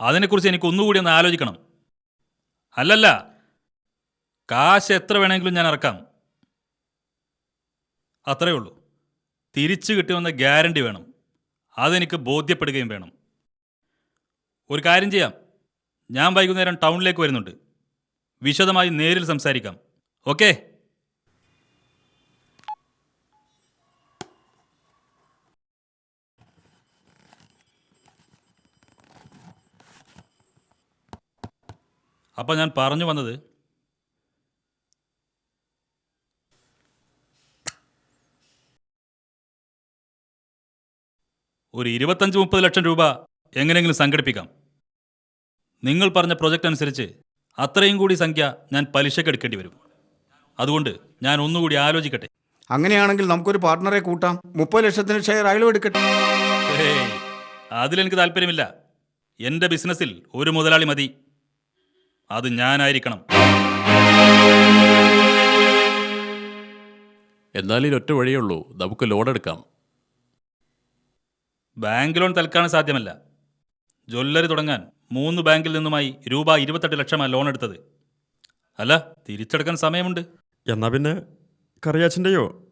അതിനെക്കുറിച്ച് എനിക്ക് ഒന്നുകൂടി ഒന്ന് ആലോചിക്കണം. അല്ലല്ല കാശ് എത്ര വേണമെങ്കിലും ഞാൻ ഇറക്കാം അത്രയേ ഉള്ളൂ. തിരിച്ചു കിട്ടുമെന്ന ഗ്യാരണ്ടി വേണം. അതെനിക്ക് ബോധ്യപ്പെടുകയും വേണം. ഒരു കാര്യം ചെയ്യാം. ഞാൻ വൈകുന്നേരം ടൗണിലേക്ക് വരുന്നുണ്ട്. വിശദമായി നേരിൽ സംസാരിക്കാം. ഓക്കേ? അപ്പം ഞാൻ പറഞ്ഞു വന്നത് ഒരു ഇരുപത്തഞ്ച് മുപ്പത് ലക്ഷം രൂപ എങ്ങനെയെങ്കിലും സംഘടിപ്പിക്കാം. നിങ്ങൾ പറഞ്ഞ പ്രൊജക്റ്റ് അനുസരിച്ച് അത്രയും കൂടി സംഖ്യ ഞാൻ പലിശക്ക് എടുക്കേണ്ടി വരും. അതുകൊണ്ട് ഞാൻ ഒന്നുകൂടി ആലോചിക്കട്ടെ. അങ്ങനെയാണെങ്കിൽ നമുക്കൊരു പാർട്ട്ണറെ കൂട്ടാം. മുപ്പത് ലക്ഷത്തിന് ഷെയർ അയാളും എടുക്കട്ടെ. ഹേയ്, അതിലെനിക്ക് താല്പര്യമില്ല. എന്റെ ബിസിനസ്സിൽ ഒരു മുതലാളി മതി. അത് ഞാനായിരിക്കണം. എന്നാൽ ഒറ്റ വഴിയേ ഉള്ളൂ. നമുക്ക് ലോൺ എടുക്കാം. ബാങ്ക് ലോൺ തൽക്കാലം സാധ്യമല്ല. ജ്വല്ലറി തുടങ്ങാൻ മൂന്ന് ബാങ്കിൽ നിന്നുമായി രൂപ ഇരുപത്തെട്ട് ലക്ഷമാണ് ലോൺ എടുത്തത്. അല്ല തിരിച്ചെടുക്കാൻ സമയമുണ്ട്. എന്നാ പിന്നെ? കറിയാച്ചന്റെയോ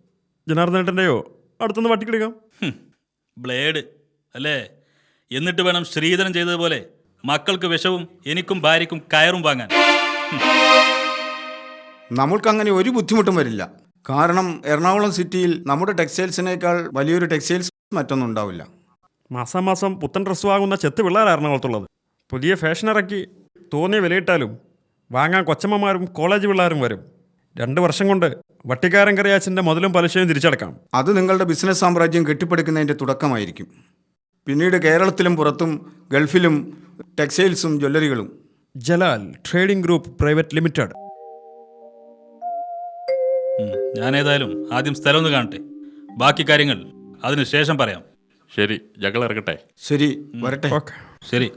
ജനാർദ്ദനേട്ടന്റെയോ അടുത്തുനിന്ന് വട്ടിക്കെടുക്കാം ഹും, ബ്ലേഡ്. അല്ലേ? എന്നിട്ട് വേണം ശ്രീധരൻ ചെയ്തതുപോലെ മക്കൾക്ക് വിഷവും എനിക്കും ഭാര്യയ്ക്കും കയറും വാങ്ങാൻ. നമ്മൾക്കങ്ങനെ ഒരു ബുദ്ധിമുട്ടും വരില്ല. കാരണം എറണാകുളം സിറ്റിയിൽ നമ്മുടെ ടെക്സ്റ്റൈൽസിനേക്കാൾ വലിയൊരു ടെക്സ്റ്റൈൽസ് മറ്റൊന്നും ഉണ്ടാവില്ല. മാസാമാസം പുത്തൻ ഡ്രസ്സ് വാങ്ങുന്ന ചെത്ത് പിള്ളേർ എറണാകുളത്തുള്ളത്. പുതിയ ഫാഷൻ ഇറക്കി തോന്നിയ വിലയിട്ടാലും വാങ്ങാൻ കൊച്ചമ്മമാരും കോളേജ് പിള്ളേരും വരും. രണ്ട് വർഷം കൊണ്ട് വട്ടിക്കാരൻ കറിയാച്ചിന്റെ മുതലും പലിശയും തിരിച്ചടക്കാം. അത് നിങ്ങളുടെ ബിസിനസ് സാമ്രാജ്യം കെട്ടിപ്പടുക്കുന്നതിന്റെ തുടക്കമായിരിക്കും. പിന്നീട് കേരളത്തിലും പുറത്തും ഗൾഫിലും ടെക്സ്റ്റൈൽസും ജ്വല്ലറികളും. Jalal trading group private limited. ഞാൻ ഏതായാലും ആദ്യം സ്ഥലം ഒന്ന് കാണട്ടെ. ബാക്കി കാര്യങ്ങൾ അതിനുശേഷം പറയാം. ശരി ഞങ്ങൾ ഇറങ്ങട്ടെ ശരി വരട്ടെ. ഓക്കെ. ശരി.